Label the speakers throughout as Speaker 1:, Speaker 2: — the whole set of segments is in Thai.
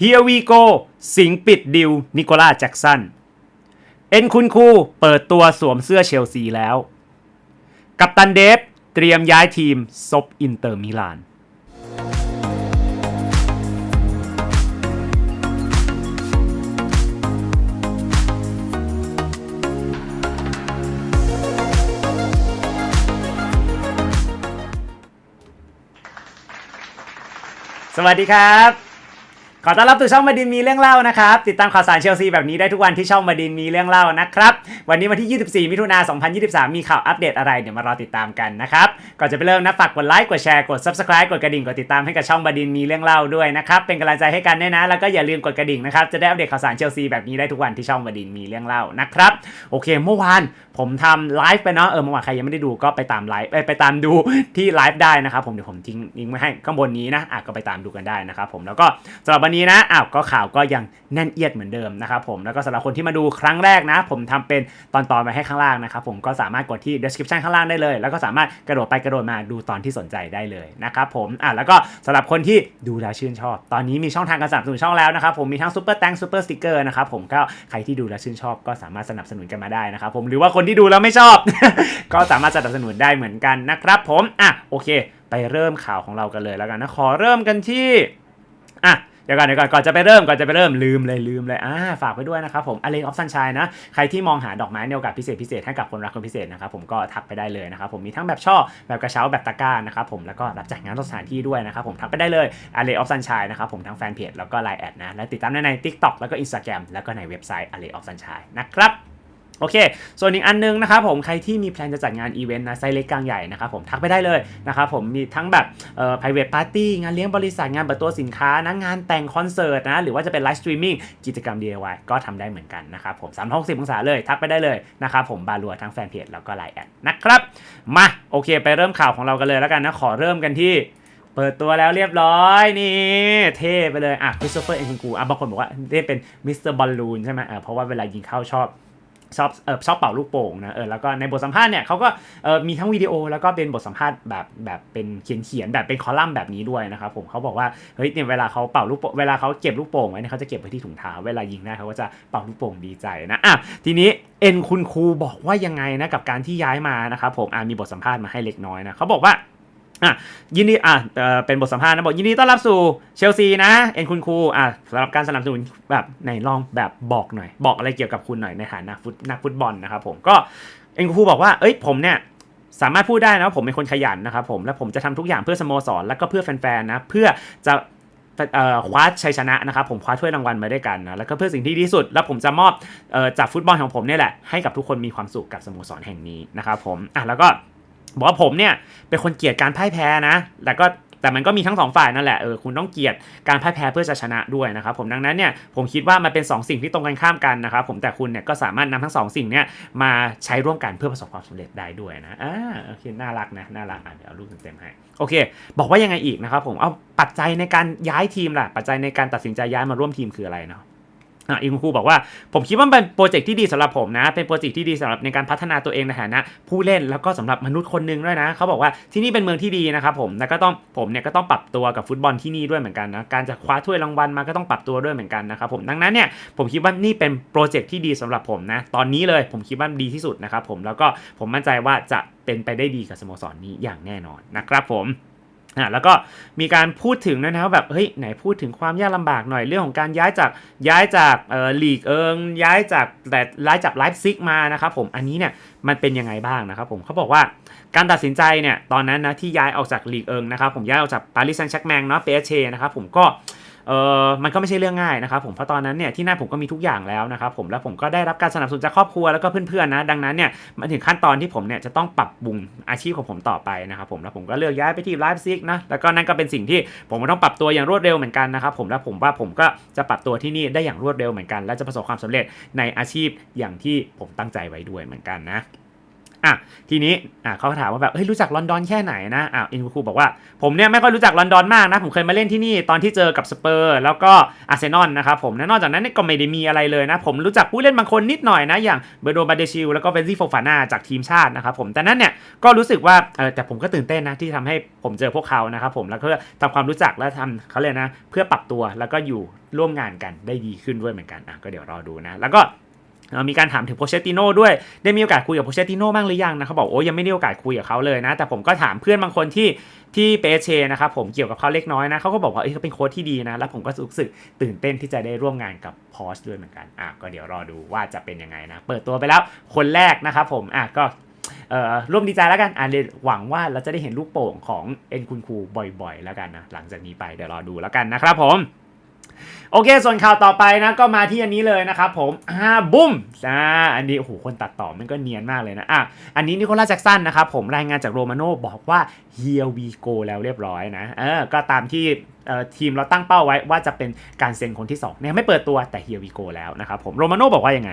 Speaker 1: Here we go สิงห์ปิดดิวนิโคล่าแจ็กสัน เอ็นคุณคูเปิดตัวสวมเสื้อเชลซีแล้ว กัปตันเดฟเตรียมย้ายทีมซบอินเตอร์มิลานสวัสดีครับ ขอต้อนรับสู่ช่องมาดินมีเรื่องเล่านะครับ ติดตามข่าวสารเชลซีแบบนี้ได้ทุกวันที่ช่องมาดินมีเรื่องเล่านะครับ วันนี้วันที่ 24 มิถุนายน2023 มีข่าวอัปเดตอะไร เดี๋ยวมารอติดตามกันนะครับ ก่อนจะไปเริ่มนะฝากกดไลค์ กดแชร์ กด subscribe กดกระดิ่ง กดติดตามให้กับช่องมาดินมีเรื่องเล่าด้วยนะครับ เป็นกำลังใจให้กันด้วยนะ แล้วก็อย่าลืมกดกระดิ่งนะครับ จะได้อัปเดตข่าวสารเชลซีแบบนี้ได้ทุกวันที่ช่องมาดินมีเรื่องเล่านะครับ โอเค เมื่อวานผมทำไลฟ์ไปเนาะ เออ เมื่อวานใครยังไม่ได้ดูก็ไปตามไลฟ์ไปตามดูที่ไลฟ์ได้นะครับผมเดี๋ยวผมทิ้งลิงก์ไว้ให้ข้างบนนี้นะอะก็ไปตามดูกันได้นะครับผมแล้วก็สำหรับวันี้นะอ้าวก็ข่าวก็ยังแน่นเอียดเหมือนเดิมนะครับผมแล้วก็สำหรับคนที่มาดูครั้งแรกนะ ผมทำเป็นตอนๆไปให้ข้างล่างนะครับผมก็สามารถกดที่ description ข้างล่างได้เลย แล้วก็สามารถกระโดดไปกระโดดมาดูตอนที่สนใจได้เลยนะครับผมอะแล้วก็สำหรับคนที่ดูแล้วชื่นชอบ ตอนนี้มีช่องทางการสนับสนุนช่องแล้วนะครับผมมีทั้ง super tank super sticker นะครับผมก็ใครที่ดูแล้วชื่นชอบ ก็สามารถสนับสนุนกันมาได้นะครับผมหรือว่าคนที่ดูแล้วไม่ชอบ ก็สามารถสนับสนุนได้เหมือนกันนะครับผมอะโอเค ไปเริ่มข่าวของเรากันเลยแล้วกันนะขอเริ่มกันที่อะ เดี๋ยวก่อนเดี๋ยวก่อนก่อนจะไปเริ่มก่อนจะไปเริ่มลืมเลยลืมเลยอ่าฝากไปด้วยนะครับผมอเลนออฟซันชัยนะใครที่มองหาดอกไม้ในโอกาสพิเศษพิเศษให้กับคนรักคนพิเศษนะครับผมก็ทักไปได้เลยนะครับผมมีทั้งแบบช่อแบบกระเช้าแบบตะกร้านะครับผมแล้วก็รับจัดงานสถานที่ด้วยนะครับผมทักไปได้เลยอเลออฟซันชัยนะครับผมทั้งแฟนเพจแล้วก็ไลน์แอดนะและติดตามได้ใน TikTok แล้วก็ Instagram แล้วก็ในเว็บไซต์อเลนออฟซันชัยนะครับ โอเค ส่วนอีกอันนึงนะครับผมใครที่มีแพลนจะจัดงานอีเวนต์นะไซส์เล็กกลางใหญ่นะครับผมทักไปได้เลยนะครับผมมีทั้งแบบเอ่อ private party งานเลี้ยงบริษัทงานเปิดตัวสินค้านะงานแต่งคอนเสิร์ตนะหรือว่าจะเป็นไลฟ์สตรีมมิ่งกิจกรรม DIY ก็ทำได้เหมือนกันนะครับผม360องศาเลยทักไปได้เลยนะครับผมบาลัวทั้งแฟนเพจแล้วก็ไลน์แอดนะครับมาโอเค ไปเริ่มข่าวของเรากันเลยแล้วกันนะขอเริ่มกันที่เปิดตัวแล้วเรียบร้อยนี่เท่ไปเลยอะคริสโตเฟอร์เอ็นกูอะบางคนบอกว่าได้เป็นมิสเตอร์บอลลูนใช่ไหมเออเพราะว่าเวลายิงเข้าชอบ ชอบเออชอบเป่าลูกโป่งนะเออแล้วก็ในบทสัมภาษณ์เนี่ยเขาก็เออมีทั้งวิดีโอแล้วก็เป็นบทสัมภาษณ์แบบแบบเป็นเขียนเขียนแบบเป็นคอลัมน์แบบนี้ด้วยนะครับผมเขาบอกว่าเฮ้ยเนี่ยเวลาเขาเป่าลูกโป่งเวลาเขาเก็บลูกโป่งไว้เนี่ยเขาจะเก็บไว้ที่ถุงเท้าเวลายิงได้เขาก็จะเป่าลูกโป่งดีใจนะอะทีนี้เอ็นคุณครูบอกว่ายังไงนะกับการที่ย้ายมานะครับผมอะมีบทสัมภาษณ์มาให้เล็กน้อยนะเขาบอกว่า อะยินดีอะเป็นบทสัมภาษณ์นะบอกยินดีต้อนรับสู่เชลซีนะ เอ็นคุณครูอะสำหรับการสนับสนุนแบบไหนลองแบบบอกหน่อย บอกอะไรเกี่ยวกับคุณหน่อยในฐานะฟุตนักฟุตบอลนะครับผมก็เอ็นคุณครูบอกว่าเอ้ยผมเนี่ยสามารถพูดได้นะผมเป็นคนขยันนะครับผมและผมจะทำทุกอย่างเพื่อสโมสรแล้วก็เพื่อแฟนๆนะเพื่อจะคว้าชัยชนะนะครับผมคว้าถ้วยรางวัลมาด้วยกันนะแล้วก็เพื่อสิ่งที่ดีที่สุด แล้วผมจะมอบออจากฟุตบอลของผมเนี่ยแหละให้กับทุกคนมีความสุขกับสโมสรแห่งนี้นะครับผมอะแล้วก็ บอกว่าผมเนี่ยเป็นคนเกลียดการพ่ายแพ้นะแล้วก็แต่มันก็มีทั้งสองฝ่ายนั่นแหละ เออ คุณต้องเกลียดการพ่ายแพ้เพื่อจะชนะด้วยนะครับผม ดังนั้นเนี่ย ผมคิดว่ามันเป็น 2 สิ่งที่ตรงกันข้ามกันนะครับผม แต่คุณเนี่ยก็สามารถนำทั้ง 2 สิ่งเนี่ยมาใช้ร่วมกันเพื่อประสบความสำเร็จได้ด้วยนะ อ่า โอเค น่ารักนะ น่ารัก อะ เดี๋ยวเอารูปเต็มๆให้ โอเค บอกว่ายังไงอีกนะครับผม เอาปัจจัยในการย้ายทีมล่ะ ปัจจัยในการตัดสินใจย้ายมาร่วมทีมคืออะไรเนาะ อะอีกคุณครูบอกว่าผมคิดว่าเป็นโปรเจกต์ที่ดีสำหรับผมนะ เป็นโปรเจกต์ที่ดีสำหรับในการพัฒนาตัวเองในฐานะ ผู้เล่นแล้วก็สำหรับมนุษย์คนหนึ่งด้วยนะเขาบอกว่าที่นี่เป็นเมืองที่ดีนะครับผมแล้วก็ต้องผมเนี่ยก็ต้องปรับตัวกับฟุตบอลที่นี่ด้วยเหมือนกันนะการจะคว้าถ้วยรางวัลมาก็ต้องปรับตัวด้วยเหมือนกันนะครับผมดังนั้นเนี่ยผมคิดว่านี่เป็นโปรเจกต์ที่ดีสำหรับผมนะตอนนี้เลยผมคิดว่าดีที่สุดนะครับผมแล้วก็ผมมั่นใจว่าจะเป็นไปได้ดีกับสโมสรนี้อย่างแน่นอนนะครับผม อะแล้วก็มีการพูดถึงด้วยนะครับแบบเฮ้ยไหนพูดถึงความยากลำบากหน่อยเรื่องของการย้ายจากย้ายจากเอ่อลีกเอิงย้ายจากแต่ย้ายจากไลฟ์ซิกมานะครับผมอันนี้เนี่ยมันเป็นยังไงบ้างนะครับผมเขาบอกว่าการตัดสินใจเนี่ยตอนนั้นนะที่ย้ายออกจากลีกเอิงนะครับผมย้ายออกจากปารีสแซงต์แชร์กแมงเนาะเปเชนะครับผมก็ เออมันก็ไม่ใช่เรื่องง่ายนะครับผมเพราะตอนนั้นเนี่ยที่นั่นผมก็มีทุกอย่างแล้วนะครับผมแล้วผมก็ได้รับการสนับสนุนจากครอบครัวแล้วก็เพื่อนๆนะดังนั้นเนี่ยมันถึงขั้นตอนที่ผมเนี่ยจะต้องปรับปรุงอาชีพของผมต่อไปนะครับผมแล้วผมก็เลือกย้ายไปที่ไลฟ์ซิกนะแล้วก็นั่นก็เป็นสิ่งที่ผมต้องปรับตัวอย่างรวดเร็วเหมือนกันนะครับผมแล้วผมว่าผมก็จะปรับตัวที่นี่ได้อย่างรวดเร็วเหมือนกัน และจะประสบความสำเร็จในอาชีพอย่างที่ผมตั้งใจไว้ด้วยเหมือนกันนะ อะทีนี้อะเขาถามว่าแบบเฮ้ยรู้จักลอนดอนแค่ไหนนะอะอ็นคูบอกว่าผมเนี่ยไม่ค่อยรู้จักลอนดอนมากนะ ผมเคยมาเล่นที่นี่ตอนที่เจอกับสเปอร์ แล้วก็อาร์เซนอลนะครับผมและนอกจากนั้นก็ไม่ได้มีอะไรเลยนะ ผมรู้จักผู้เล่นบางคนนิดหน่อยนะ อย่างเบโรบาเดชิลแล้วก็เวนซี่โฟฟาน่าจากทีมชาตินะครับผมแต่นั้นเนี่ยก็รู้สึกว่าเออแต่ผมก็ตื่นเต้นนะที่ทำให้ผมเจอพวกเขานะครับผมแล้วก็ทำความรู้จักและทำเขาเลยนะ เพื่อปรับตัวแล้วก็อยู่ร่วมงานกันได้ดีขึ้นด้วยเหมือนกันอะก็เดี๋ยวรอดูนะ แล้วก็ มีการถามถึงโพเชติโน่ด้วย ได้มีโอกาสคุยกับโพเชติโน่บ้างหรือยังนะเขาบอกโอ้ยังไม่ได้โอกาสคุยกับเขาเลยนะ แต่ผมก็ถามเพื่อนบางคนที่ที่เปเชนะครับผมเกี่ยวกับเขาเล็กน้อยนะเขาก็บอกว่าเอ้ยเขาเป็นโค้ชที่ดีนะ แล้วผมก็รู้สึกตื่นเต้นที่จะได้ร่วมงานกับพอชด้วยเหมือนกันอะก็เดี๋ยวรอดูว่าจะเป็นยังไงนะ เปิดตัวไปแล้วคนแรกนะครับผมอะก็เอ่อร่วมดีใจแล้วกันอะหวังว่าเราจะได้เห็นลูกโป่งของเอ็นคุณครูบ่อยๆ แล้วกันนะ หลังจากนี้ไปเดี๋ยวรอดูแล้วกันนะครับผม โอเค ส่วนข่าวต่อไปนะก็มาที่อันนี้เลยนะครับผมอ่าบุ้มอ่าอันนี้โอ้โหคนตัดต่อมันก็เนียนมากเลยนะอะอันนี้นิโคลัสแจ็กสันนะครับผมรายงานจากโรมาโน่บอกว่า here we go แล้วเรียบร้อยนะเออก็ตามที่เอ่อทีมเราตั้งเป้าไว้ว่าจะเป็นการเซ็นคนที่2เนี่ยไม่เปิดตัวแต่ here we go แล้วนะครับผมโรมาโน่บอกว่ายังไง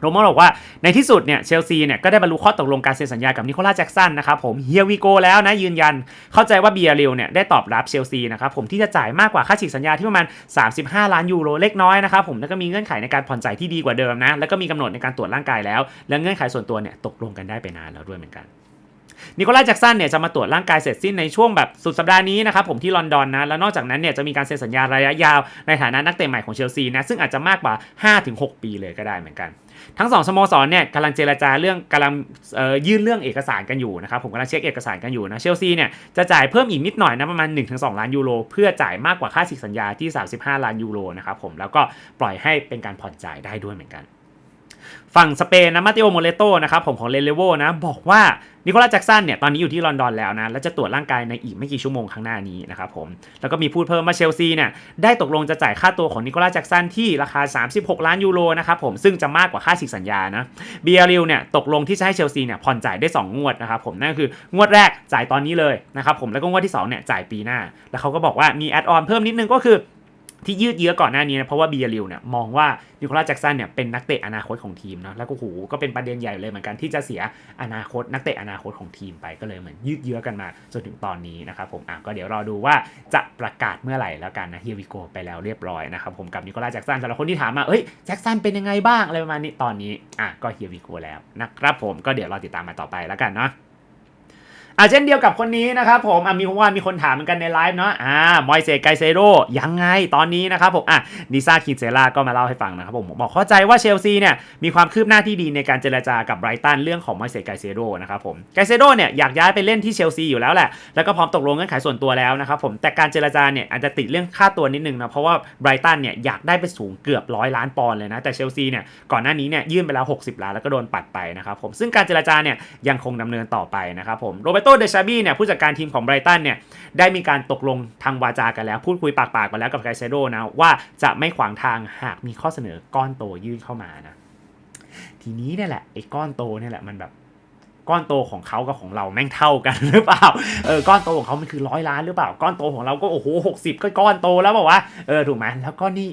Speaker 1: โรมาบอกว่าในที่สุดเนี่ยเชลซีเนี่ยก็ได้บรรลุข้อตกลงการเซ็นสัญญากับนิโคลัสแจ็กสันนะครับผมเฮียวีโกแล้วนะยืนยันเข้าใจว่าเบียร์ริลเนี่ยได้ตอบรับเชลซีนะครับผมที่จะจ่ายมากกว่าค่าฉีกสัญญาที่ประมาณ 35 ล้านยูโรเล็กน้อยนะครับผมแล้วก็มีเงื่อนไขในการผ่อนจ่ายที่ดีกว่าเดิมนะแล้วก็มีกำหนดในการตรวจร่างกายแล้ว และเงื่อนไขส่วนตัวเนี่ยตกลงกันได้ไปนานแล้วด้วยเหมือนกันนิโคลัสแจ็กสันเนี่ยจะมาตรวจร่างกายเสร็จสิ้นในช่วงแบบสุดสัปดาห์นี้นะครับผมที่ลอนดอนนะ แล้วนอกจากนั้นเนี่ยจะมีการเซ็นสัญญาระยะยาวในฐานะนักเตะใหม่ของเชลซีนะซึ่งอาจจะมากกว่า 5-6 ปีเลยก็ได้เหมือนกัน ทั้งสองสโมสรเนี่ยกำลังเจรจาเรื่องกำลังยื่นเรื่องเอกสารกันอยู่นะครับผมกำลังเช็คเอกสารกันอยู่นะเชลซีเนี่ยจะจ่ายเพิ่มอีกนิดหน่อยนะประมาณ 1-2 ล้านยูโรเพื่อจ่ายมากกว่าค่าฉีกสัญญาที่ 35 ล้านยูโรนะครับผมแล้วก็ปล่อยให้เป็นการผ่อนจ่ายได้ด้วยเหมือนกัน ฝั่งสเปนนะมาติโอโมเลโตนะครับผมของเลเลโวนะบอกว่านิโคลัสแจ็กสันเนี่ยตอนนี้อยู่ที่ลอนดอนแล้วนะแล้วจะตรวจร่างกายในอีกไม่กี่ชั่วโมงข้างหน้านี้นะครับผมแล้วก็มีพูดเพิ่มมาเชลซีเนี่ยได้ตกลงจะจ่ายค่าตัวของนิโคลัสแจ็กสันที่ราคา 36 ล้านยูโรนะครับผมซึ่งจะมากกว่าค่าฉีกสัญญานะเบียริลเนี่ยตกลงที่จะให้เชลซีเนี่ยผ่อนจ่ายได้ 2 งวดนะครับผมนั่นคืองวดแรกจ่ายตอนนี้เลยนะครับผมแล้วก็งวดที่2เนี่ยจ่ายปีหน้า แล้วเขาก็บอกว่ามีแอดออนเพิ่มนิดนึงก็คือ ที่ยืดเยื้อก่อนหน้านี้นะเพราะว่าเบียริลเนี่ยมองว่านิโคลัสแจ็กสันเนี่ยเป็นนักเตะอนาคตของทีมเนาะแล้วก็โหก็เป็นประเด็นใหญ่เลยเหมือนกันที่จะเสียอนาคตนักเตะอนาคตของทีมไปก็เลยเหมือนยืดเยื้อกันมาจนถึงตอนนี้นะครับผมอะก็เดี๋ยวรอดูว่าจะประกาศเมื่อไหร่แล้วกันนะเฮียวิโกไปแล้วเรียบร้อยนะครับผมกับนิโคลัสแจ็กสันสำหรับคนที่ถามมาเอ้ยแจ็กสันเป็นยังไงบ้างอะไรประมาณนี้ตอนนี้อะก็เฮียวิโกแล้วนะครับผมก็เดี๋ยวรอติดตามมาต่อไปแล้วกันเนาะ อะเช่นเดียวกับคนนี้นะครับผมอะมีว่ามีคนถามเหมือนกันในไลฟ์เนาะอ่ามอยเซไกเซโรยังไงตอนนี้นะครับผมอะดิซ่าคินเซล่าก็มาเล่าให้ฟังนะครับผมบอกเข้าใจว่าเชลซีเนี่ยมีความคืบหน้าที่ดีในการเจรจากับไบรตันเรื่องของมอยเซไกเซโรนะครับผมไกเซโรเนี่ยอยากย้ายไปเล่นที่เชลซีอยู่แล้วแหละแล้วก็พร้อมตกลงเงื่อนไขส่วนตัวแล้วนะครับผมแต่การเจรจาเนี่ยอาจจะติดเรื่องค่าตัวนิดนึงนะเพราะว่าไบรตันเนี่ยอยากได้ไปสูงเกือบร้อยล้านปอนด์เลยนะแต่เชลซีเนี่ยก่อนหน้านี้เนี่ยยื่นไปแล้ว 60 ล้านแล้วก็โดนปัดไปนะครับผมซึ่งการเจรจาเนี่ยยังคงดำเนินต่อไปนะครับผมโรเบโตเดชาบี้เนี่ยผู้จัดการทีมของไบรตันเนี่ยได้มีการตกลงทางวาจากันแล้ว พูดคุยปากๆกันแล้วกับไกเซโดนะว่าจะไม่ขวางทางหากมีข้อเสนอก้อนโตยื่นเข้ามานะทีนี้เนี่ยแหละไอ้ก้อนโตเนี่ยแหละมันแบบก้อนโตของเขากับของเราแม่งเท่ากันหรือเปล่า เออ ก้อนโตของเขามันคือร้อยล้านหรือเปล่า ก้อนโตของเราก็โอ้โหหกสิบก็ก้อนโตแล้วบอกว่า เออ ถูกไหมแล้วก็นี่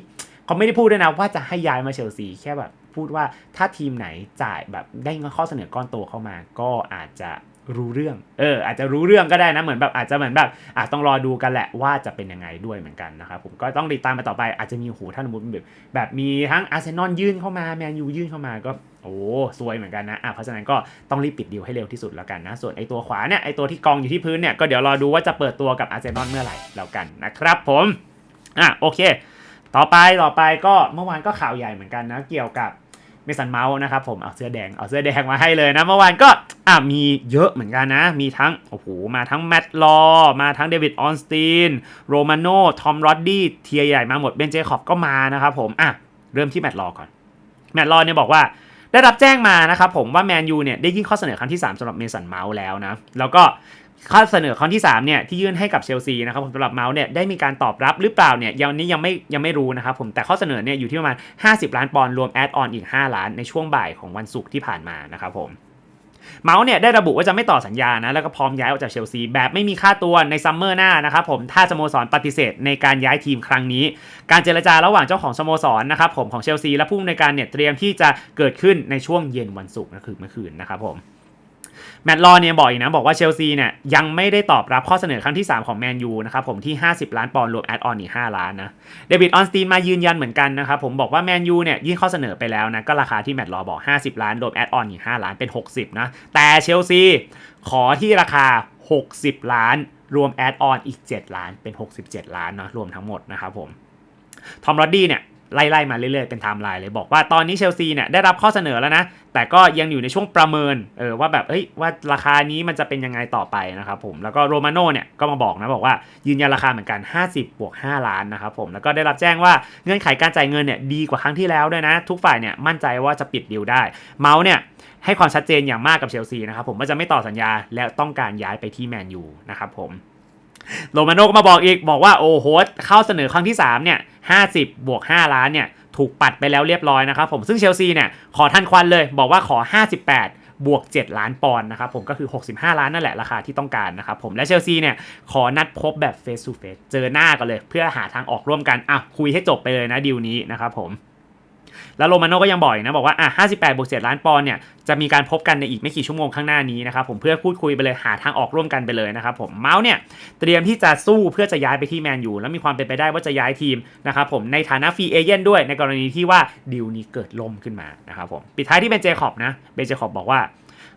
Speaker 1: เขาไม่ได้พูดด้วยนะว่าจะให้ย้ายมาเชลซีแค่แบบพูดว่าถ้าทีมไหนจ่ายแบบได้ข้อเสนอก้อนโตเข้ามา ก็อาจจะ รู้เรื่อง เออ อาจจะรู้เรื่องก็ได้นะ เหมือนแบบอาจจะเหมือนแบบอาจต้องรอดูกันแหละว่าจะเป็นยังไงด้วยเหมือนกันนะครับผมก็ต้องติดตามมาต่อไปอาจจะมีหูท่านมมติแบบแบบมีทั้งอาร์เซนอลยื่นเข้ามาแมนยูยื่นเข้ามาก็โอ้ซวยเหมือนกันนะอะเพราะฉะนั้นก็ต้องรีบปิดดีลให้เร็วที่สุดแล้วกันนะ ส่วนไอตัวขวาเนี่ยไอตัวที่กองอยู่ที่พื้นเนี่ยก็เดี๋ยวรอดูว่าจะเปิดตัวกับอาร์เซนอลเมื่อไหร่แล้วกันนะครับ ผมอะโอเค ต่อไปต่อไปก็เมื่อวานก็ข่าวใหญ่เหมือนกันนะ เกี่ยวกับ เมสันเมาส์นะครับผมเอาเสื้อแดงเอาเสื้อแดงมาให้เลยนะ เมื่อวานก็อะมีเยอะเหมือนกันนะ มีทั้งโอ้โหมาทั้งแมตต์ลอมาทั้งเดวิดออนสตีนโรมาโนทอมรอดดี้เทียใหญ่มาหมดเบนเจคอบก็มานะครับผมอะเริ่มที่แมตต์ลอก่อน แมตต์ลอเนี่ยบอกว่าได้รับแจ้งมานะครับผมว่าแมนยูเนี่ยได้ยื่นข้อเสนอครั้งที่ 3สำหรับเมสันเมาส์แล้วนะ แล้วก็ ข้อเสนอครั้งที่3เนี่ยที่ยื่นให้กับเชลซีนะครับผมสำหรับเมาส์เนี่ยได้มีการตอบรับหรือเปล่าเนี่ยยังนี้ยังไม่ยังไม่รู้นะครับผมแต่ข้อเสนอเนี่ยอยู่ที่ประมาณ 50 ล้านปอนด์รวมแอดออนอีก 5 ล้านในช่วงบ่ายของวันศุกร์ที่ผ่านมานะครับผมเมาส์เนี่ยได้ระบุว่าจะไม่ต่อสัญญานะแล้วก็พร้อมย้ายออกจากเชลซีแบบไม่มีค่าตัวในซัมเมอร์หน้านะครับผมถ้าสโมสรปฏิเสธในการย้ายทีมครั้งนี้ การเจรจาระหว่างเจ้าของสโมสรนะครับผมของเชลซีและผู้อำนวยการเนี่ยเตรียมที่จะเกิดขึ้นในช่วงเย็นวันศุกร์นะคือเมื่อคืนนะครับผม แมตต์ลอเนี่ยบอกอีกนะ บอกว่าเชลซีเนี่ยยังไม่ได้ตอบรับข้อเสนอครั้งที่ 3 ของแมนยูนะครับผมที่ 50 ล้านปอนด์รวมแอดออนอีก5ล้านนะเดวิดออนสตีนมายืนยันเหมือนกันนะครับผมบอกว่าแมนยูเนี่ยยื่นข้อเสนอไปแล้วนะก็ราคาที่แมตต์ลอบอก 50 ล้านรวมแอดออนอีก5ล้านเป็น 60นะแต่เชลซีขอที่ราคา 60 ล้าน รวมแอดออนอีก 7 ล้านเป็น 67 ล้านเนาะรวมทั้งหมดนะครับผมทอมโรดดี้เนี่ย ไล่ๆมาเรื่อยๆเป็นไทม์ไลน์เลยบอกว่าตอนนี้เชลซีเนี่ยได้รับข้อเสนอแล้วนะ แต่ก็ยังอยู่ในช่วงประเมินเออว่าแบบเอ้ยว่าราคานี้มันจะเป็นยังไงต่อไปนะครับผมแล้วก็โรมาโน่เนี่ยก็มาบอกนะบอกว่ายืนยันราคาเหมือนกัน 50บวก5ล้านนะครับผมแล้วก็ได้รับแจ้งว่าเงื่อนไขการจ่ายเงินเนี่ยดีกว่าครั้งที่แล้วด้วยนะ ทุกฝ่ายเนี่ยมั่นใจว่าจะปิดดีลได้เมาส์เนี่ยให้ความชัดเจนอย่างมากกับเชลซีนะครับผมว่าจะไม่ต่อสัญญาและต้องการย้ายไปที่แมนยูนะครับผมโรมาโน่ก็มาบอกอีกบอกว่าโอ้โหเข้าเสนอครั้งที่3เนี่ย 50 บวก 5 ล้านเนี่ยถูกปัดไปแล้วเรียบร้อยนะครับผมซึ่งเชลซีเนี่ยขอทันควันเลยบอกว่าขอ 58บวก 7 ล้านปอนด์นะครับผมก็คือ 65 ล้านนั่นแหละราคาที่ต้องการนะครับผมและเชลซีเนี่ยขอนัดพบแบบเฟส to เฟสเจอหน้ากันเลย เพื่อหาทางออกร่วมกันอะคุยให้จบไปเลยนะดีลนี้นะครับผม แล้วโรมาโน่ก็ยังบอกอีกนะบอกว่าอะ58บวก7ล้านปอนด์เนี่ยจะมีการพบกันในอีกไม่กี่ชั่วโมงข้างหน้านี้นะครับผมเพื่อพูดคุยไปเลยหาทางออกร่วมกันไปเลยนะครับผมเมาส์เนี่ยเตรียมที่จะสู้เพื่อจะย้ายไปที่แมนยูแล้วมีความเป็นไปได้ว่าจะย้ายทีมนะครับผมในฐานะฟรีเอเจนต์ด้วยในกรณีที่ว่าดีลนี้เกิดล่มขึ้นมานะครับผมปิดท้ายที่เป็นเจคอบนะเบนเจคอบบอกว่า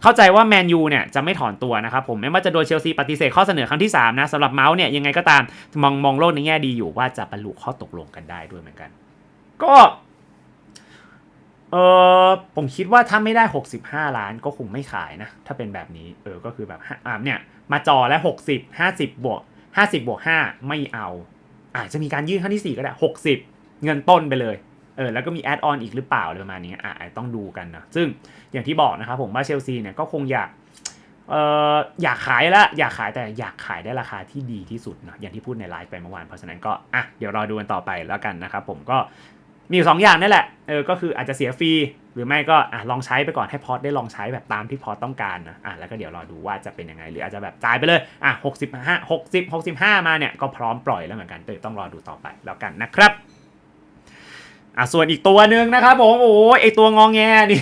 Speaker 1: เข้าใจว่าแมนยูเนี่ยจะไม่ถอนตัวนะครับผมไม่ว่าจะโดนเชลซีปฏิเสธข้อเสนอครั้งที่ 3 นะสำหรับเมาส์เนี่ยยังไงก็ตามมองมองโลกในแง่ดีอยู่ว่าจะบรรลุข้อตกลงกันได้ด้วยเหมือนกัน ก็ เออผมคิดว่าถ้าไม่ได้ 65 ล้านก็คงไม่ขายนะ ถ้าเป็นแบบนี้ เออ ก็คือแบบอ่าเนี่ย มาจอแล้ว 60 50 บวก 50 บวก 5 ไม่เอา อาจจะมีการยื่นขั้นที่ 4 ก็ได้ 60 เงินต้นไปเลย เออ แล้วก็มีแอดออนอีกหรือเปล่าอะไรประมาณนี้อะอาจต้องดูกันนะ ซึ่งอย่างที่บอกนะครับผมว่าเชลซีเนี่ยก็คงอยากเอออยากขายละอยากขายแต่อยากขายได้ราคาที่ดีที่สุดนะอย่างที่พูดในไลฟ์ไปเมื่อวานเพราะฉะนั้นก็อะเดี๋ยวรอดูกันต่อไปแล้วกันนะครับผมก็ มีอยู่สองอย่างนี่แหละเออก็คืออาจจะเสียฟรีหรือไม่ก็อะลองใช้ไปก่อนให้พอร์ตได้ลองใช้แบบตามที่พอร์ตต้องการนะอะแล้วก็เดี๋ยวรอดูว่าจะเป็นยังไง หรืออาจจะแบบจ่ายไปเลยอะหกสิบห้าหกสิบหกสิบห้ามาเนี่ยก็พร้อมปล่อยแล้วเหมือนกันเดี๋ยวต้องรอดูต่อไปแล้วกันนะครับ อะส่วนอีกตัวหนึ่งนะครับผมโอ้ยไอตัวงองแงนี่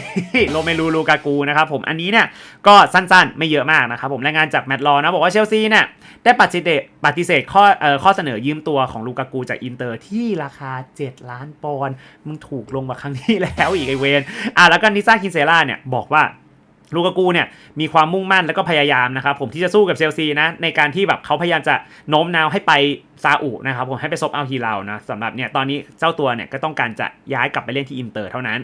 Speaker 1: โรเมลูลูกากูนะครับผมอันนี้เนี่ยก็สั้นๆ ไม่เยอะมากนะครับผมรายงานจากแมตต์ลอนะบอกว่าเชลซีเนี่ยได้ปฏิเสธปฏิเสธข้อเอ่อข้อเสนอยืมตัวของลูกากูจากอินเตอร์ที่ราคา 7 ล้านปอนด์มึงถูกลงมาครั้งที่แล้วอีกไอเวนอะแล้วก็นิซ่าคินเซล่าเนี่ยบอกว่า ลูกากูเนี่ยมีความมุ่งมั่นแล้วก็พยายามนะครับผมที่จะสู้กับเชลซีนะในการที่แบบเขาพยายามจะโน้มน้าวให้ไปซาอุนะครับผมให้ไปซบเอาฮีเรานะสำหรับเนี่ยตอนนี้เจ้าตัวเนี่ยก็ต้องการจะย้ายกลับไปเล่นที่อินเตอร์เท่านั้น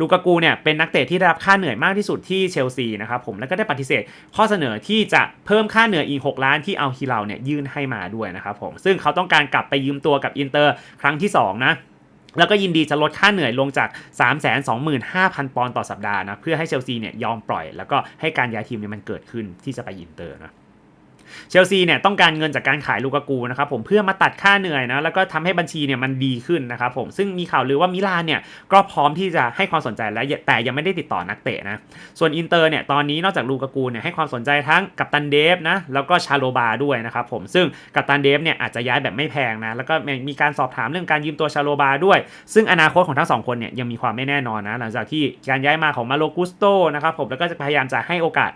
Speaker 1: ลูกากูเนี่ยเป็นนักเตะที่ได้รับค่าเหนื่อยมากที่สุดที่เชลซีนะครับผมแล้วก็ได้ปฏิเสธข้อเสนอที่จะเพิ่มค่าเหนื่อยอีก 6 ล้านที่เอาฮิลาเนี่ยยื่นให้มาด้วยนะครับผมซึ่งเขาต้องการกลับไปยืมตัวกับอินเตอร์ครั้งที่2นะ แล้วก็ยินดีจะลดค่าเหนื่อยลงจาก 325,000 ปอนด์ต่อสัปดาห์นะ เพื่อให้เชลซีเนี่ยยอมปล่อย แล้วก็ให้การย้ายทีมเนี่ยมันเกิดขึ้นที่จะไปอินเตอร์นะ เชลซีเนี่ยต้องการเงินจากการขายลูกากูนะครับผมเพื่อมาตัดค่าเหนื่อยนะแล้วก็ทำให้บัญชีเนี่ยมันดีขึ้นนะครับผมซึ่งมีข่าวลือว่ามิลานเนี่ยก็พร้อมที่จะให้ความสนใจและแต่ยังไม่ได้ติดต่อนักเตะนะส่วนอินเตอร์เนี่ยตอนนี้นอกจากลูกากูเนี่ยให้ความสนใจทั้งกัปตันเดฟนะแล้วก็ชาโลบาด้วยนะครับผมซึ่งกัปตันเดฟเนี่ยอาจจะย้ายแบบไม่แพงนะแล้วก็มีการสอบถามเรื่องการยืมตัวชาโลบาด้วย ซึ่งอนาคตของทั้งสองคนเนี่ยยังมีความไม่แน่นอนนะหลังจากที่การย้ายมาของมาโลกุสโตนะครับผมแล้วก็จะพยายามจะให้โอกาส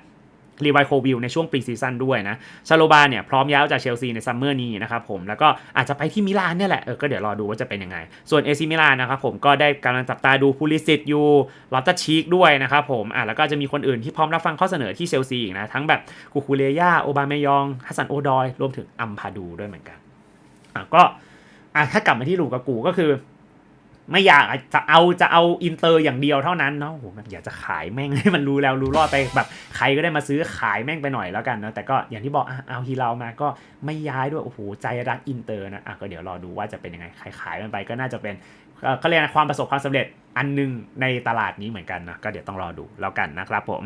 Speaker 1: รีไวโควิลในช่วงปรีซีซั่นด้วยนะชาโลบาเนี่ยพร้อมย้ายออกจากเชลซีในซัมเมอร์นี้นะครับผมแล้วก็อาจจะไปที่มิลานเนี่ยแหละเออก็เดี๋ยวรอดูว่าจะเป็นยังไง ส่วนเอซิมิลานนะครับผมก็ได้กำลังจับตาดูพูลิสิตอยู่ลอตตาชีกด้วยนะครับผมอะแล้วก็จะมีคนอื่นที่พร้อมรับฟังข้อเสนอที่เชลซีอีกนะทั้งแบบคูคูเลียโอบาเมยองฮัสซันโอดอยรวมถึงอัมพาดูด้วยเหมือนกันอะก็อะถ้ากลับมาที่ลูกากูก็คือ ไม่อยากจะเอาจะเอาอินเตอร์อย่างเดียวเท่านั้นเนาะโอ้โหอยากจะขายแม่งให้มันรู้แล้วรู้รอดไปแบบใครก็ได้มาซื้อขายแม่งไปหน่อยแล้วกันนะแต่ก็อย่างที่บอกเอาฮีเรามาก็ไม่ย้ายด้วยโอ้โหใจรักอินเตอร์นะอะก็เดี๋ยวรอดูว่าจะเป็นยังไงขายขายมันไปก็น่าจะเป็นเอ่อเขาเรียกนความประสบความสำเร็จอันหนึงในตลาดนี้เหมือนกันนะก็เดี๋ยวต้องรอดูแล้วกันนะครับผม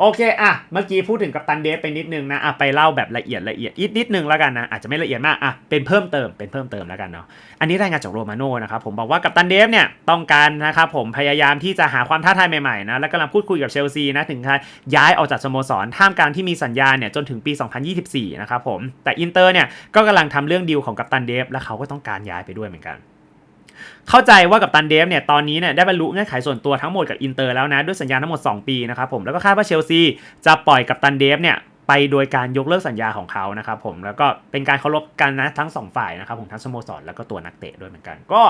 Speaker 1: โอเคอะเมื่อกี้พูดถึงกัปตันเดฟไปนิดนึงนะอะไปเล่าแบบละเอียดละเอียดอีกนิดนึงแล้วกันนะอาจจะไม่ละเอียดมากอะเป็นเพิ่มเติมเป็นเพิ่มเติมแล้วกันเนาะอันนี้รายงานจากโรมาโน่นะครับผมบอกว่ากัปตันเดฟเนี่ยต้องการนะครับผมพยายามที่จะหาความท้าทายใหม่ๆนะและกำลังพูดคุยกับเชลซีนะถึงการย้ายออกจากสโมสรท่ามกลางที่มีสัญญาเนี่ยจนถึงปี 2024 นะครับผมแต่อินเตอร์เนี่ยก็กำลังทำเรื่องดีลของกัปตันเดฟและเขาก็ต้องการย้ายไปด้วยเหมือนกัน เข้าใจว่ากับตันเดฟเนี่ยตอนนี้เนี่ยได้บรรลุเงื่อนไขส่วนตัวทั้งหมดกับอินเตอร์แล้วนะ ด้วยสัญญาทั้งหมด 2 ปีนะครับผมแล้วก็คาดว่าเชลซีจะปล่อยกับตันเดฟเนี่ยไปโดยการยกเลิกสัญญาของเขานะครับผมแล้วก็เป็นการเคารพกันนะทั้งสองฝ่ายนะครับผมทั้งสโมสรแล้วก็ตัวนักเตะด้วยเหมือนกันก็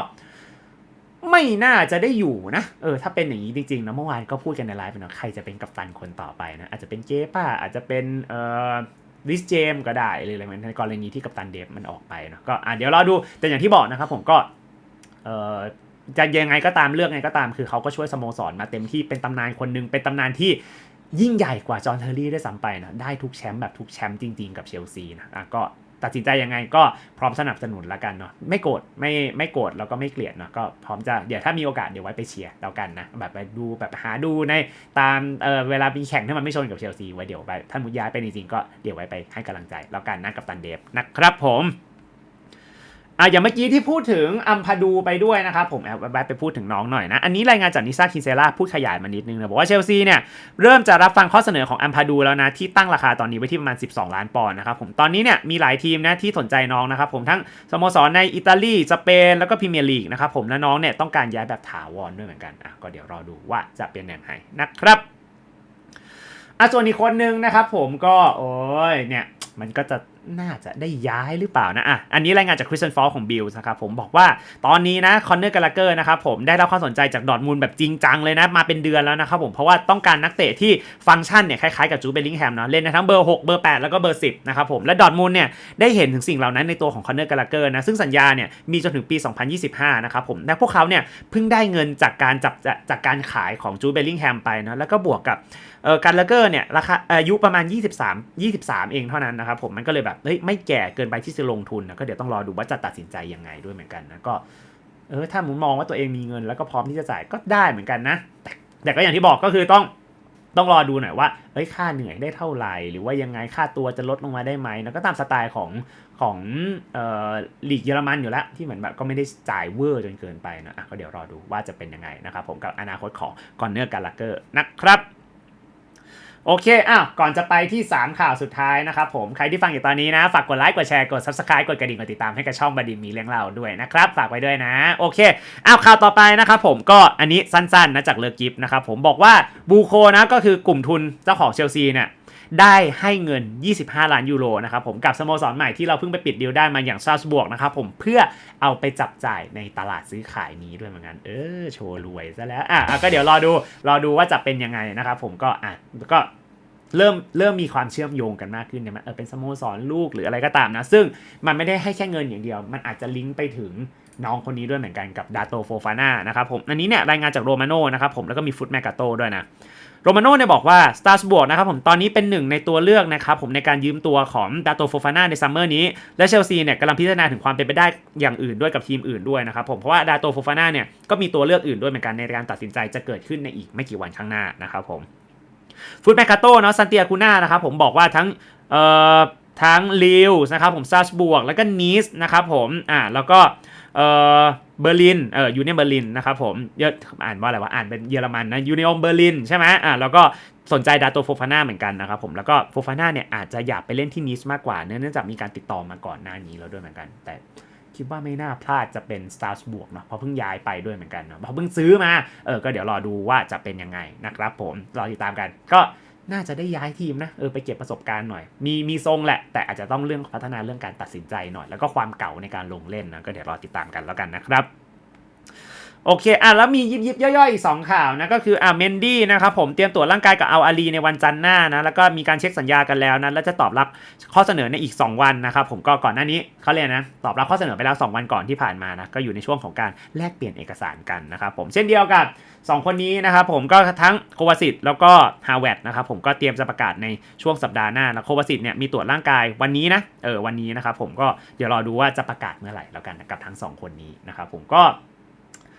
Speaker 1: ไม่น่าจะได้อยู่นะ เออ ถ้าเป็นอย่างนี้จริงๆนะเมื่อวานก็พูดกันในไลฟ์ไปเนาะใครจะเป็นกัปตันคนต่อไปนะ อาจจะเป็นเจป้า อาจจะเป็นเอ่อลิสเจมก็ได้หรืออะไรเหมือนในกรณีที่กัปตันเดฟมันออกไปเนาะก็อะเดี๋ยวรอดูแต่อย่างที่บอกนะครับผมก็ จะยังไงก็ตามเลือกไงก็ตาม คือเขาก็ช่วยสโมสรมาเต็มที่เป็นตำนานคนหนึงเป็นตำนานที่ยิ่งใหญ่กว่าจอห์นเทอร์รี่ด้วยซ้ำไปนะได้ทุกแชมป์แบบทุกแชมป์จริง ๆ กับเชลซีนะก็ตัดสินใจยังไงก็พร้อมสนับสนุนละกันเนาะไม่โกรธไม่ไม่โกรธแล้วก็ไม่เกลียดเนาะก็พร้อมจะเดี๋ยวถ้ามีโอกาสเดี๋ยวไว้ไปเชียร์แล้วกันนะแบบไปดูแบบหาดูในตามเออเวลามีแข่งที่มันไม่ชนกับเชลซีไว้เดี๋ยวไปถ้ามุดย้ายไปจริงๆก็เดี๋ยวไว้ไปให้กำลังใจแล้วกันนะกับตันเดฟนะครับผม อะอย่างเมื่อกี้ที่พูดถึงอัมพาดูไปด้วยนะครับ ผมแอบแวะไปพูดถึงน้องหน่อยนะ อันนี้รายงานจากนิซ่าคินเซล่าพูดขยายมานิดนึงนะบอกว่าเชลซีเนี่ย เริ่มจะรับฟังข้อเสนอของอัมพาดูแล้วนะ ที่ตั้งราคาตอนนี้ไว้ที่ประมาณ 12 ล้านปอนด์นะครับผมตอนนี้เนี่ยมีหลายทีมนะที่สนใจน้องนะครับผมทั้งสโมสรในอิตาลีสเปนแล้วก็พรีเมียร์ลีกนะครับผมและน้องเนี่ยต้องการย้ายแบบถาวรด้วยเหมือนกันอะก็เดี๋ยวรอดูว่าจะเป็นยังไงนะครับอะส่วนอีกคนนึงนะครับผมก็โอ้ยเนี่ย มันก็จะน่าจะได้ย้ายหรือเปล่านะอะอันนี้รายงานจากคริสเตนฟอลของบิลส์นะครับผมบอกว่าตอนนี้นะคอนเนอร์กาลาเกอร์นะครับผมได้รับความสนใจจากดอทมูลแบบจริงจังเลยนะ มาเป็นเดือนแล้วนะครับผมเพราะว่าต้องการนักเตะที่ฟังก์ชันเนี่ยคล้ายๆกับจูเบลลิงแฮมเนาะเล่นในทั้งเบอร์ 6 เบอร์ 8 แล้วก็เบอร์ 10 นะครับผมและดอทมูลเนี่ยได้เห็นถึงสิ่งเหล่านั้นในตัวของคอนเนอร์กาลาเกอร์นะซึ่งสัญญาเนี่ยมีจนถึงปี 2025 นะครับผมและพวกเขาเนี่ยเพิ่งได้เงินจากการจับจากการขายของจูเบลลิงแฮมไปนะแล้วก็บวกกับ ออการเลเกอร์เนี่ยราคาอายุประมาณ 23 23 เองเท่านั้นนะครับผมมันก็เลยแบบเฮ้ยไม่แก่เกินไปที่จะลงทุนนะก็เดี๋ยวต้องรอดูว่าจะตัดสินใจยังไงด้วยเหมือนกันนะก็เออถ้ามุนมองว่าตัวเองมีเงินแล้วก็พร้อมที่จะจ่ายก็ได้เหมือนกันนะ แต่แต่ก็อย่างที่บอกก็คือต้องต้องรอดูหน่อยว่าเอ้ยค่าเหนื่อยได้เท่าไหร่ หรือว่ายังไงค่าตัวจะลดลงมาได้ไหมแล้วก็ตามสไตล์ของของเอ่อลีกเยอรมันอยู่แล้ว ที่เหมือนแบบก็ไม่ได้จ่ายเวอร์จนเกินไปนะะก็เดี๋ยวรอดูว่าจะเป็นยังไงนะครับผมกับอนาคตของคอนเนอร์การลเกอร์นะครับ โอเคอ้าวก่อนจะไปที่ 3 ข่าวสุดท้ายนะครับผมใครที่ฟังอยู่ตอนนี้นะ ฝากกดไลค์กดแชร์กด subscribe กดกระดิ่งกดติดตามให้กับช่องบดินมีเรื่องเล่าด้วยนะครับฝากไว้ด้วยนะโอเคอ้าวข่าวต่อไปนะครับผมก็อันนี้สั้นๆนะจากเลอกิฟนะครับผมบอกว่าบูโคนะก็คือกลุ่มทุนเจ้าของเชลซีเนี่ย ได้ให้เงิน 25 ล้านยูโรนะครับผมกับสโมสรใหม่ที่เราเพิ่งไปปิดดีลได้มาอย่างซาสบวกนะครับผมเพื่อเอาไปจับจ่ายในตลาดซื้อขายนี้ด้วยเหมือนกันเออโชว์รวยซะแล้วอะอะก็เดี๋ยวรอดูรอดูว่าจะเป็นยังไงนะครับผมก็อะก็เริ่มเริ่มมีความเชื่อมโยงกันมากขึ้นเนี่ยมันเออเป็นสโมสรลูกหรืออะไรก็ตามนะ ซึ่งมันไม่ได้ให้แค่เงินอย่างเดียว มันอาจจะลิงก์ไปถึงน้องคนนี้ด้วยเหมือนกันกับดาโตโฟฟาน่านะครับผมอันนี้เนี่ยรายงานจากโรมาโนนะครับผมแล้วก็มีฟุตแมกาโตด้วยนะ โรมาโน่เนี่ยบอกว่า s t a r s b o r g นะครับผมตอนนี้เป็นหนึ่งในตัวเลือกนะครับผมในการยืมตัวของดาโตโฟฟาน่าในซัมเมอร์นี้ และเชลซีเนี่ยกำลังพิจารณาถึงความเป็นไปได้อย่างอื่นด้วยกับทีมอื่นด้วยนะครับผมเพราะว่าดาโตโฟฟาน่าเนี่ยก็มีตัวเลือกอื่นด้วยเหมือนกันในการตัดสินใจจะเกิดขึ้นในอีกไม่กี่วันข้างหน้านะครับผมฟุตแมคคาโตเนาะซันเตียกูน่านะครับผมบอกว่าทั้งเอ่อทั้งลิวนะครับผมซาสบวกแล้วก็นีสนะครับผมอ่าแล้วก็เอ่อ เบอร์ลินเออยูเนียเบอร์ลินนะครับผมเยอะอ่านว่าอะไรวะอ่านเป็นเยอรมันนะยูเนียเบอร์ลินใช่ไหมอ่าแล้วก็สนใจดาโตโฟฟาน่าเหมือนกันนะครับผมแล้วก็โฟฟาน่าเนี่ยอาจจะอยากไปเล่นที่นีสมากกว่าเนื่องจากมีการติดต่อมาก่อนหน้านี้แล้วด้วยเหมือนกัน แต่คิดว่าไม่น่าพลาดจะเป็น Stars บวกเนาะเพราะเพิ่งย้ายไปด้วยเหมือนกันเนาะเพราะเพิ่งซื้อมาเออก็เดี๋ยวรอดูว่าจะเป็นยังไงนะครับผมรอติดตามกันก็ น่าจะได้ย้ายทีมนะเออไปเก็บประสบการณ์หน่อย มีมีทรงแหละ แต่อาจจะต้องเรื่องพัฒนาเรื่องการตัดสินใจหน่อย แล้วก็ความเก่าในการลงเล่นนะก็เดี๋ยวรอติดตามกันแล้วกันนะครับ โอเคอะแล้วมียิบยิบย่อยๆอีก2ข่าวนะก็คืออะเมนดี้นะครับผมเตรียมตรวจร่างกายกับเอาอาลีในวันจันทร์หน้านะแล้วก็มีการเช็คสัญญากันแล้วนะแล้วจะตอบรับข้อเสนอในอีก 2 วันนะครับผมก็ก่อนหน้านี้เขาเรียกนะตอบรับข้อเสนอไปแล้ว 2 วันก่อนที่ผ่านมานะก็อยู่ในช่วงของการแลกเปลี่ยนเอกสารกันนะครับผมเช่นเดียวกับ 2 คนนี้นะครับผมก็ทั้งโควาสิตแล้วก็ฮาวเวดนะครับผมก็เตรียมจะประกาศในช่วงสัปดาห์หน้านะโควาสิตเนี่ยมีตรวจร่างกายวันนี้นะเออวันนี้นะครับผมก็เดี๋ยวรอดูว่าจะประกาศเมื่อไหร่แล้วกันนะกับทั้งสองคนนี้นะครับผมก็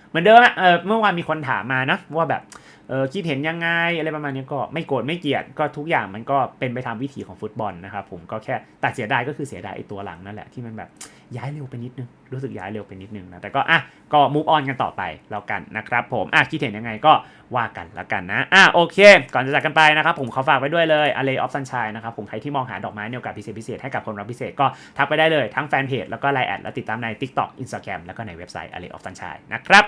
Speaker 1: เหมือนเดิมอะเออเมื่อวานมีคนถามมานะว่าแบบ เออคิดเห็นยังไงอะไรประมาณนี้ก็ไม่โกรธไม่เกลียดก็ทุกอย่างมันก็เป็นไปตามวิถีของฟุตบอลนะครับผมก็แค่แต่เสียดายก็คือเสียดายไอ้ตัวหลังนั่นแหละที่มันแบบย้ายเร็วไปนิดนึงรู้สึกย้ายเร็วไปนิดนึงนะแต่ก็อะก็มูฟออนกันต่อไปแล้วกันนะครับผมอะคิดเห็นยังไงก็ว่ากันแล้วกันนะอะโอเค ก่อนจะจากกันไปนะครับผมขอฝากไว้ด้วยเลย a l l e of Sunshine นะครับผมใครที่มองหาดอกไม้ในโอกาสพิเศษพิเศษให้กับคนรับพิเศษก็ทักไปได้เลยทั้งแฟนเพจแล้วก็ไลน์แอดแล้วติดตามใน TikTok Instagram แล้วก็ในเว็บไซต์ a l l e of Sunshine นะครับ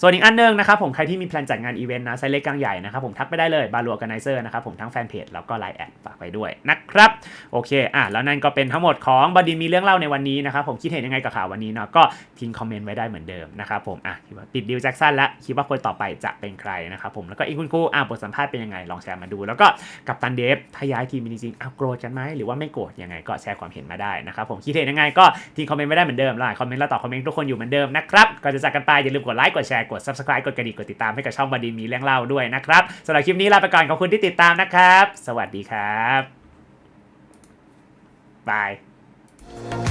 Speaker 1: ส่วนอีกอันนึงนะครับผมใครที่มีแพลนจัดงานอีเวนต์นะไซส์เล็กกลางใหญ่นะครับผมทักไปได้เลยบาลัวกันไนเซอร์นะครับผมทั้งแฟนเพจแล้วก็ไลน์แอดฝากไปด้วยนะครับโอเคอะแล้วนั่นก็เป็นทั้งหมดของบดินมีเรื่องเล่าในวันนี้นะครับผมคิดเห็นยังไงกับข่าววันนี้เนาะก็ทิ้งคอมเมนต์ไว้ได้เหมือนเดิมนะครับผมอะคิดว่าติดดิวแจ็คสันล้วคิดว่าคนต่อไปจะเป็นใครนะครับผมแล้วก็อีกคุณครูอะบทสัมภาษณ์เป็นยังไงลองแชร์มาดู แล้วก็กับตันเดฟถ้าย้ายทีมจริงๆอ้าวโกรธกันไหมหรือว่าไม่โกรธยังไงก็แชร์ความเห็นมาได้นะครับผมคิดเห็นยังไงก็ทิ้งคอมเมนต์ไว้ได้เหมือนเดิมแล้วอ่านคอมเมนต์แล้วตอบคอมเมนต์ทุกคนอยู่เหมือนเดิมนะครับก่อนจะจากกันไปอย่าลืมกดไลค์กดแชร์ กด subscribe กดกระดิ่งกดติดตามให้กับช่องบดีมีเรื่องเล่าด้วยนะครับสำหรับคลิปนี้ลาไปก่อนขอบคุณที่ติดตามนะครับ สวัสดีครับบาย